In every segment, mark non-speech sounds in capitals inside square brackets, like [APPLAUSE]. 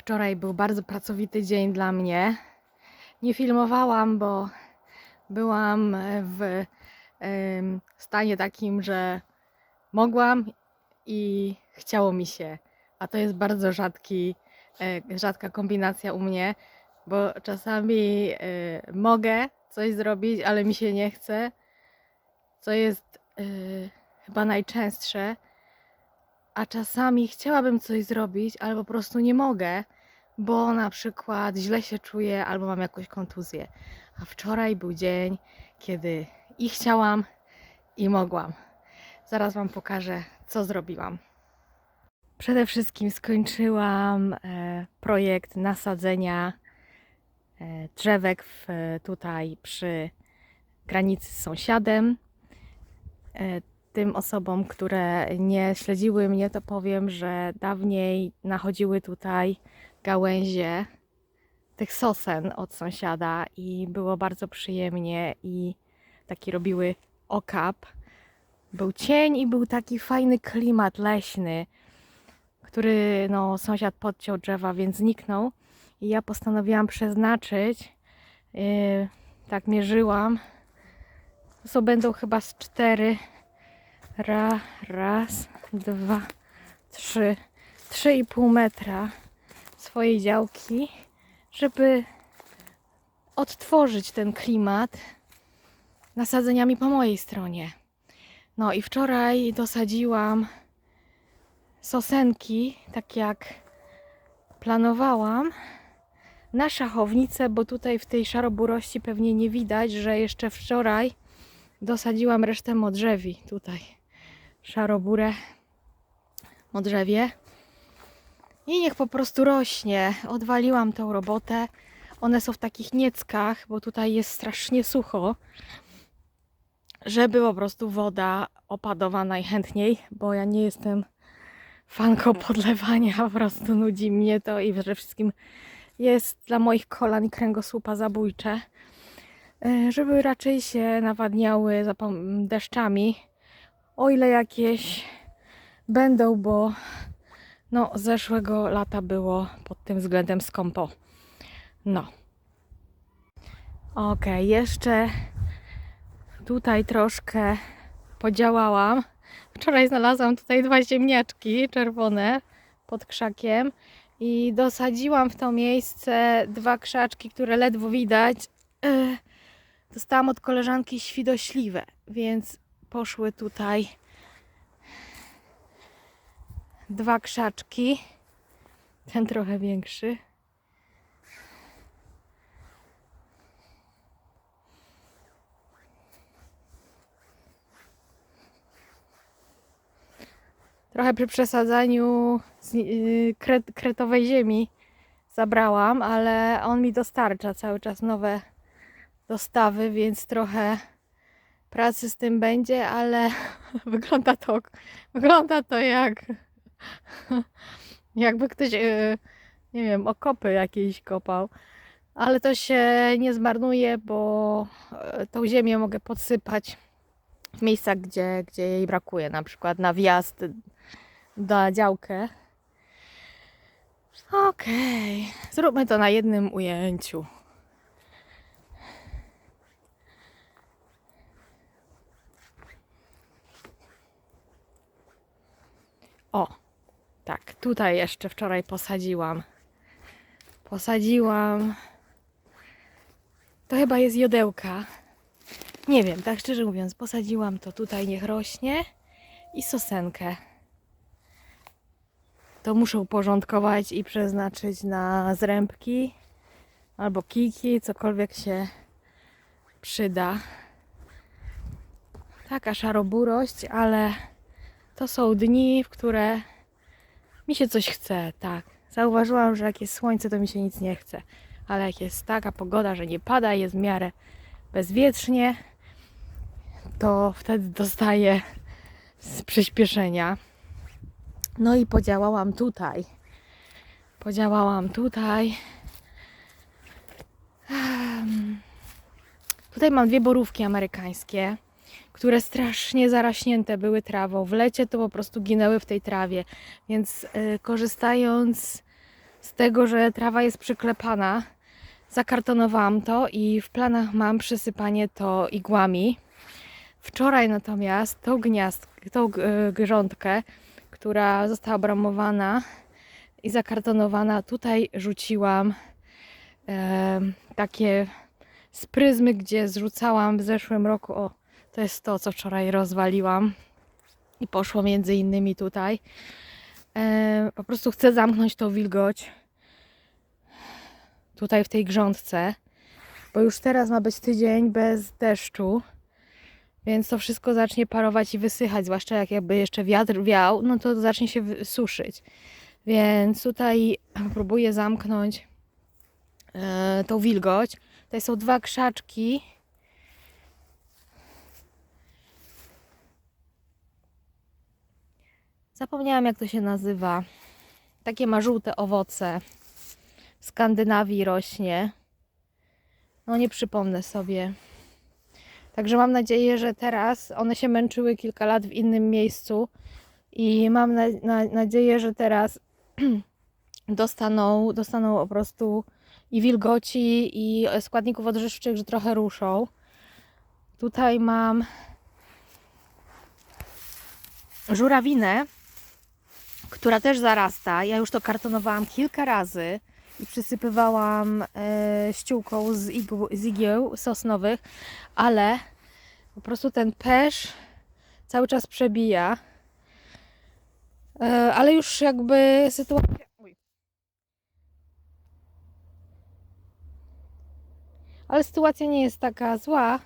Wczoraj był bardzo pracowity dzień dla mnie. Nie filmowałam, bo byłam w stanie takim, że mogłam i chciało mi się. A to jest bardzo rzadki, e, rzadka kombinacja u mnie, bo czasami e, mogę coś zrobić, ale mi się nie chce, co jest e, chyba najczęstsze. A czasami chciałabym coś zrobić, ale po prostu nie mogę, bo na przykład źle się czuję albo mam jakąś kontuzję. A wczoraj był dzień, kiedy i chciałam, i mogłam. Zaraz Wam pokażę, co zrobiłam. Przede wszystkim skończyłam e, projekt nasadzenia e, drzewek w, tutaj przy granicy z sąsiadem. Tym osobom, które nie śledziły mnie, to powiem, że dawniej nachodziły tutaj gałęzie tych sosen od sąsiada i było bardzo przyjemnie i taki robiły okap. Był cień i był taki fajny klimat leśny, który no, sąsiad podciął drzewa, więc zniknął. I ja postanowiłam przeznaczyć, yy, tak mierzyłam, to będą chyba z cztery Ra, raz, dwa, trzy, trzy i pół metra swojej działki, żeby odtworzyć ten klimat nasadzeniami po mojej stronie. No i wczoraj dosadziłam sosenki, tak jak planowałam, na szachownicę, bo tutaj w tej szaroburości pewnie nie widać, że jeszcze wczoraj dosadziłam resztę modrzewi tutaj szaroburę modrzewie i niech po prostu rośnie. Odwaliłam tą robotę. One są w takich nieckach, bo tutaj jest strasznie sucho, żeby po prostu woda opadała najchętniej, bo ja nie jestem fanką podlewania, po prostu nudzi mnie to i przede wszystkim jest dla moich kolan i kręgosłupa zabójcze, E, żeby raczej się nawadniały deszczami, o ile jakieś będą, bo no zeszłego lata było pod tym względem skąpo. No. Okej, jeszcze tutaj troszkę podziałałam. Wczoraj znalazłam tutaj dwa ziemniaczki czerwone pod krzakiem i dosadziłam w to miejsce dwa krzaczki, które ledwo widać. E, Dostałam od koleżanki świdośliwe, więc poszły tutaj dwa krzaczki. Ten trochę większy. Trochę przy przesadzaniu z, yy, kret, kretowej ziemi zabrałam, ale on mi dostarcza cały czas nowe dostawy, więc trochę pracy z tym będzie, ale [LAUGHS] wygląda to, wygląda to jak [LAUGHS] jakby ktoś, e, nie wiem, okopy jakieś kopał. Ale to się nie zmarnuje, bo e, tą ziemię mogę podsypać w miejscach, gdzie, gdzie jej brakuje, na przykład na wjazd na działkę. Okej, zróbmy to na jednym ujęciu. O, tak, tutaj jeszcze wczoraj posadziłam. Posadziłam. To chyba jest jodełka. Nie wiem, tak szczerze mówiąc, posadziłam to tutaj, niech rośnie. I sosenkę. To muszę uporządkować i przeznaczyć na zrębki albo kiki, cokolwiek się przyda. Taka szaroburość, ale to są dni, w które mi się coś chce, tak. Zauważyłam, że jak jest słońce, to mi się nic nie chce. Ale jak jest taka pogoda, że nie pada, jest w miarę bezwietrznie, to wtedy dostaję z przyspieszenia. No i podziałałam tutaj. Podziałałam tutaj. Tutaj mam dwie borówki amerykańskie które strasznie zaraśnięte były trawą. W lecie to po prostu ginęły w tej trawie, więc y, korzystając z tego, że trawa jest przyklepana. Zakartonowałam to i w planach mam przysypanie to igłami. Wczoraj natomiast tą gniazd, tą e, grządkę, która została bramowana i zakartonowana, tutaj rzuciłam e, takie z pryzmy, gdzie zrzucałam w zeszłym roku. O, to jest to, co wczoraj rozwaliłam i poszło między innymi tutaj. E, po prostu chcę zamknąć tą wilgoć tutaj w tej grządce, bo już teraz ma być tydzień bez deszczu, więc to wszystko zacznie parować i wysychać, zwłaszcza jak jakby jeszcze wiatr wiał, no to zacznie się suszyć. Więc tutaj próbuję zamknąć e, tą wilgoć. Tutaj są dwa krzaczki. Zapomniałam jak to się nazywa. Takie ma żółte owoce. W Skandynawii rośnie. No nie przypomnę sobie. Także mam nadzieję, że teraz one się męczyły kilka lat w innym miejscu i mam na, na, nadzieję, że teraz [CLEARS THROAT] dostaną, dostaną po prostu i wilgoci, i składników odżywczych, że trochę ruszą. Tutaj mam żurawinę, która też zarasta. Ja już to kartonowałam kilka razy i przysypywałam e, ściółką z, z igieł sosnowych, ale po prostu ten pesz cały czas przebija. E, ale już jakby sytuacja. Ale sytuacja nie jest taka zła,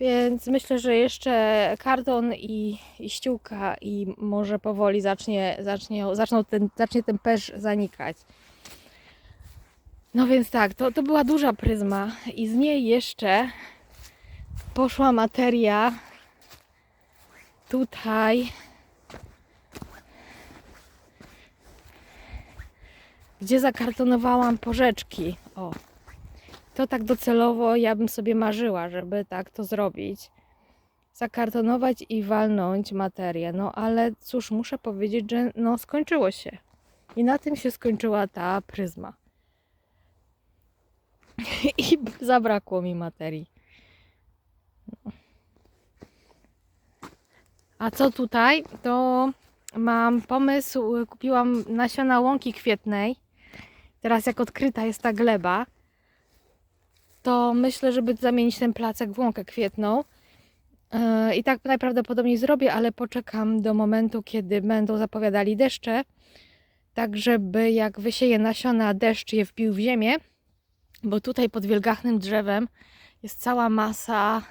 więc myślę, że jeszcze karton i, i ściółka i może powoli zacznie, zacznie, zaczną ten, zacznie ten pesz zanikać. No więc tak, to, to była duża pryzma i z niej jeszcze poszła materia tutaj, gdzie zakartonowałam porzeczki. O, to tak docelowo ja bym sobie marzyła, żeby tak to zrobić. Zakartonować i walnąć materię. No ale cóż, muszę powiedzieć, że no skończyło się. I na tym się skończyła ta pryzma. [LAUGHS] I zabrakło mi materii. A co tutaj? To mam pomysł, kupiłam nasiona łąki kwietnej. Teraz jak odkryta jest ta gleba, to myślę, żeby zamienić ten placek w łąkę kwietną. Yy, I tak najprawdopodobniej zrobię, ale poczekam do momentu, kiedy będą zapowiadali deszcze, tak żeby jak wysieję nasiona, deszcz je wbił w ziemię, bo tutaj pod wielgachnym drzewem jest cała masa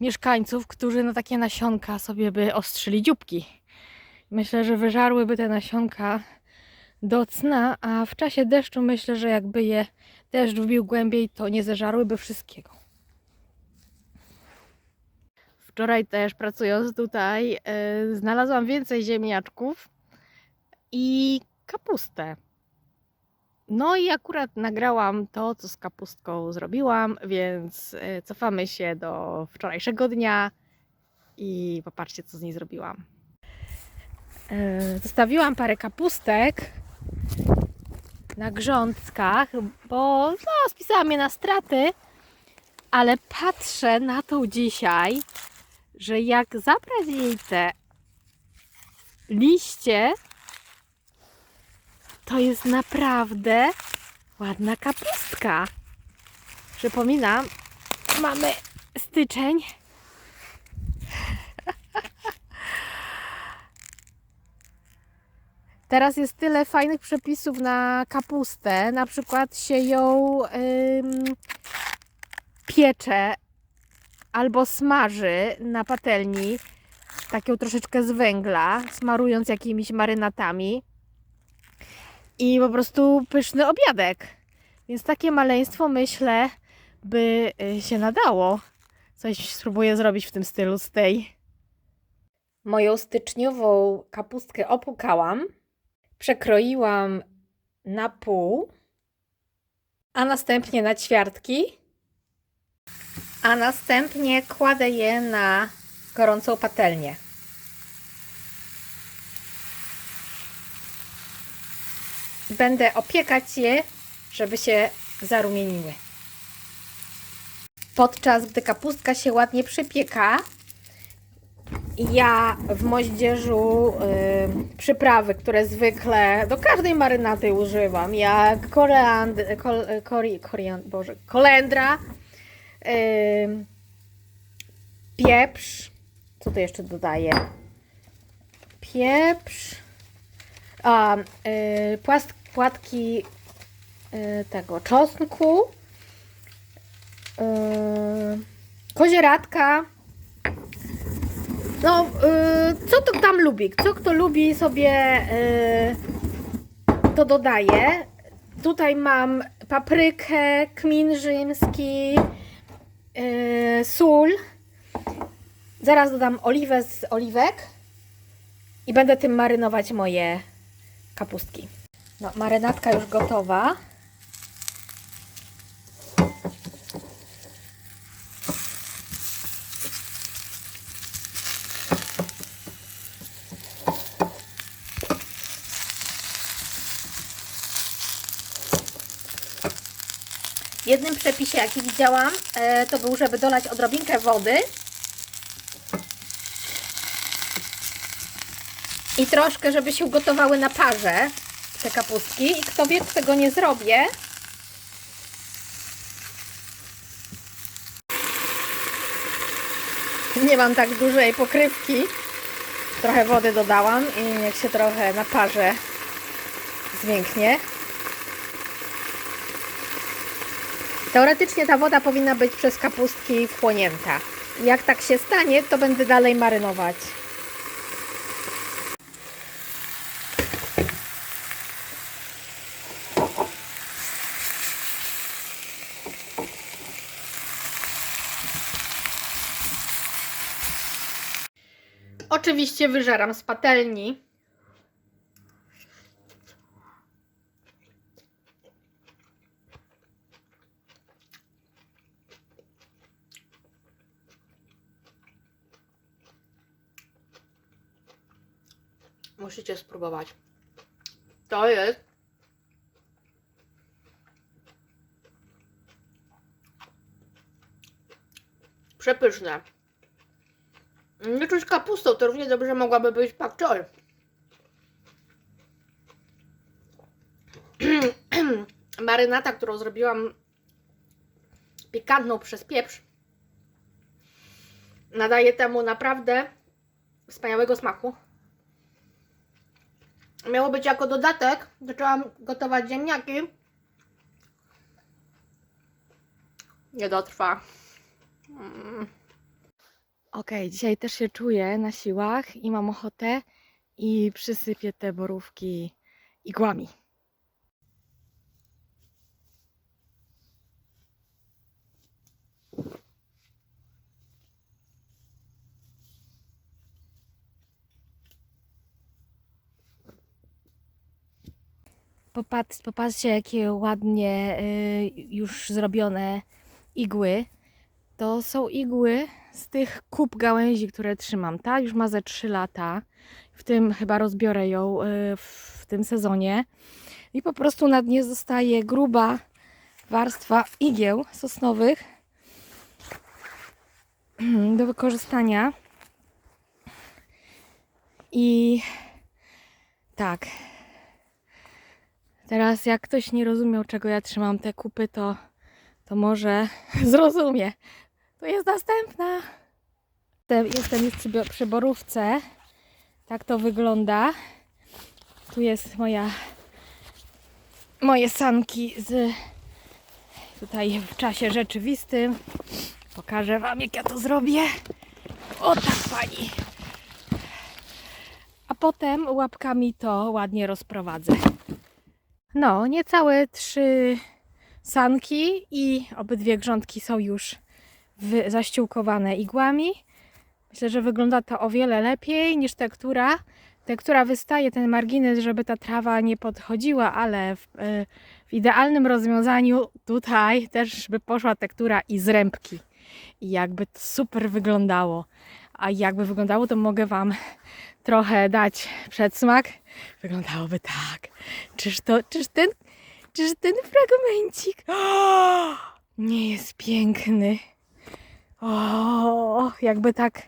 mieszkańców, którzy na takie nasionka sobie by ostrzyli dzióbki. Myślę, że wyżarłyby te nasionka do cna, a w czasie deszczu myślę, że jakby je deszcz wbił głębiej, to nie zeżarłyby wszystkiego. Wczoraj też pracując tutaj, yy, znalazłam więcej ziemniaczków i kapustę. No i akurat nagrałam to, co z kapustką zrobiłam, więc e, cofamy się do wczorajszego dnia i popatrzcie, co z niej zrobiłam. E, Zostawiłam parę kapustek na grządkach, bo no, spisałam je na straty, ale patrzę na tą dzisiaj, że jak zabrać jej te liście, to jest naprawdę ładna kapustka. Przypominam, mamy styczeń. Teraz jest tyle fajnych przepisów na kapustę. Na przykład się ją ym, piecze albo smaży na patelni, taką troszeczkę z węgla, smarując jakimiś marynatami i po prostu pyszny obiadek. Więc takie maleństwo myślę by y, się nadało. Coś spróbuję zrobić w tym stylu z tej. Moją styczniową kapustkę opłukałam, przekroiłam na pół, a następnie na ćwiartki, a następnie kładę je na gorącą patelnię. będę opiekać je, żeby się zarumieniły. Podczas gdy kapustka się ładnie przypieka, ja w moździerzu y, przyprawy, które zwykle do każdej marynady używam, jak koreand, kol, kori, koriand, Boże, kolendra, y, pieprz, co tu jeszcze dodaję? Pieprz, a, y, płast, płatki y, tego czosnku, y, kozieradka, no, y, co to tam lubi? Co kto lubi sobie y, to dodaje. Tutaj mam paprykę, kmin rzymski, y, sól. Zaraz dodam oliwę z oliwek i będę tym marynować moje kapustki. No, marynadka już gotowa. Jednym przepisie, jaki widziałam, e, to był, żeby dolać odrobinkę wody i troszkę, żeby się ugotowały na parze te kapustki. I kto wie, tego nie zrobię, nie mam tak dużej pokrywki. Trochę wody dodałam i niech się trochę na parze zwięknie. Teoretycznie ta woda powinna być przez kapustki wchłonięta. Jak tak się stanie, to będę dalej marynować. Oczywiście wyżeram z patelni. Spróbować. To jest przepyszne. Nie czuć kapustą, to równie dobrze mogłaby być pak choi. [CLEARS THROAT] Marynata, którą zrobiłam pikantną przez pieprz, nadaje temu naprawdę wspaniałego smaku. Miało być jako dodatek. Zaczęłam gotować ziemniaki. Nie dotrwa. Mm. Ok, dzisiaj też się czuję na siłach i mam ochotę i przysypię te borówki igłami. Popatrz, popatrzcie, jakie ładnie y, już zrobione igły. To są igły z tych kup gałęzi, które trzymam. Ta już ma ze 3 lata. W tym chyba rozbiorę ją y, w tym sezonie. I po prostu na dnie zostaje gruba warstwa igieł sosnowych [CLEARS THROAT] do wykorzystania. I tak, Teraz jak ktoś nie rozumiał, czego ja trzymam te kupy, to, to może [LAUGHS] zrozumie. Tu jest następna. Te- Jestem już przy, przy borówce. Tak to wygląda. Tu jest moja moje sanki z tutaj w czasie rzeczywistym. Pokażę Wam, jak ja to zrobię. O tak, pani. A potem łapkami to ładnie rozprowadzę. No, niecałe trzy sanki i obydwie grządki są już zaściółkowane igłami. Myślę, że wygląda to o wiele lepiej niż tektura. Tektura wystaje ten margines, żeby ta trawa nie podchodziła, ale w, y, w idealnym rozwiązaniu tutaj też by poszła tektura i zrębki. I jakby to super wyglądało. A jakby wyglądało, to mogę Wam trochę dać przedsmak, wyglądałoby tak. Czyż to, czyż ten, czyż ten fragmencik nie jest piękny? O, jakby tak,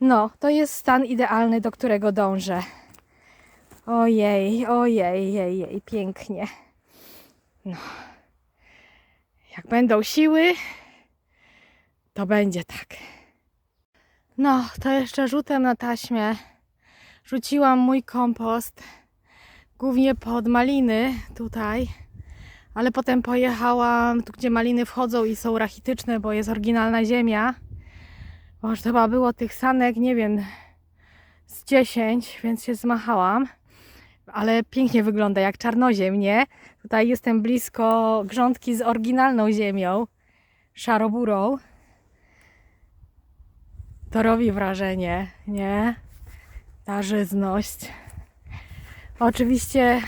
no, to jest stan idealny, do którego dążę. Ojej, ojej, jej, jej, pięknie. No. Jak będą siły, to będzie tak. No, to jeszcze rzutem na taśmę rzuciłam mój kompost głównie pod maliny tutaj, ale potem pojechałam tu, gdzie maliny wchodzą i są rachityczne, bo jest oryginalna ziemia. Bo już chyba było tych sanek, nie wiem, z 10, więc się zmachałam. Ale pięknie wygląda, jak czarnoziem, nie? Tutaj jestem blisko grządki z oryginalną ziemią, szaroburą. To robi wrażenie, nie? Ta żyzność. Oczywiście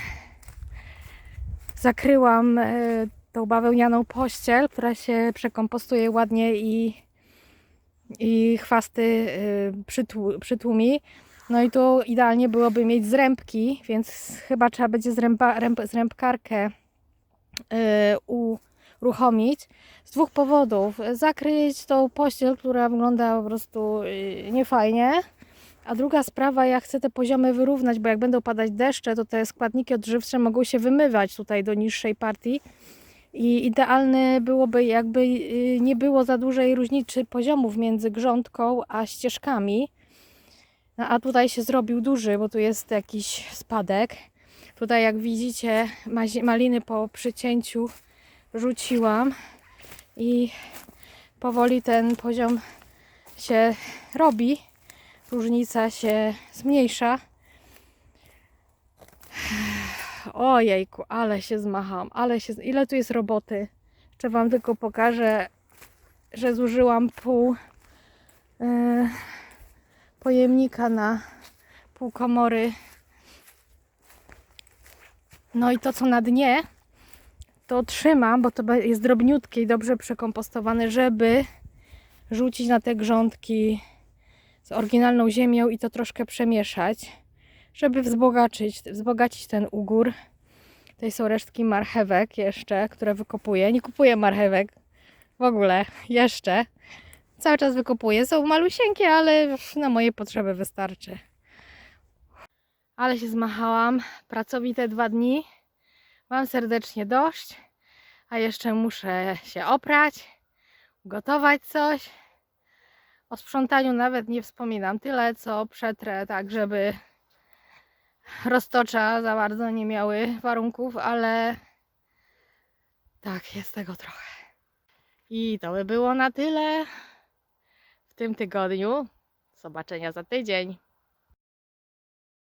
zakryłam e, tą bawełnianą pościel, która się przekompostuje ładnie i, i chwasty e, przytłu, przytłumi. No i tu idealnie byłoby mieć zrębki, więc chyba trzeba będzie zręba, ręb, zrębkarkę e, uruchomić z dwóch powodów. Zakryć tą pościel, która wygląda po prostu niefajnie. A druga sprawa, ja chcę te poziomy wyrównać, bo jak będą padać deszcze, to te składniki odżywcze mogą się wymywać tutaj do niższej partii. I idealne byłoby, jakby y, nie było za dużej różnicy poziomów między grządką a ścieżkami. No, a tutaj się zrobił duży, bo tu jest jakiś spadek. Tutaj, jak widzicie, maliny po przycięciu rzuciłam i powoli ten poziom się robi. Różnica się zmniejsza. Ojejku, ale się zmacham, ale się... Ile tu jest roboty? Jeszcze Wam tylko pokażę, że zużyłam pół e, pojemnika na pół komory. No i to, co na dnie, to trzymam, bo to jest drobniutkie i dobrze przekompostowane, żeby rzucić na te grządki z oryginalną ziemią i to troszkę przemieszać, żeby wzbogacić, wzbogacić ten ugór. Tutaj są resztki marchewek jeszcze, które wykopuję. Nie kupuję marchewek w ogóle, jeszcze. Cały czas wykopuję. Są malusieńkie, ale na moje potrzeby wystarczy. Ale się zmachałam. Pracowite dwa dni. Mam serdecznie dość, a jeszcze muszę się oprać, gotować coś. O sprzątaniu nawet nie wspominam. Tyle co przetrę, tak żeby roztocza za bardzo nie miały warunków, ale tak, jest tego trochę. I to by było na tyle w tym tygodniu. Zobaczenia za tydzień.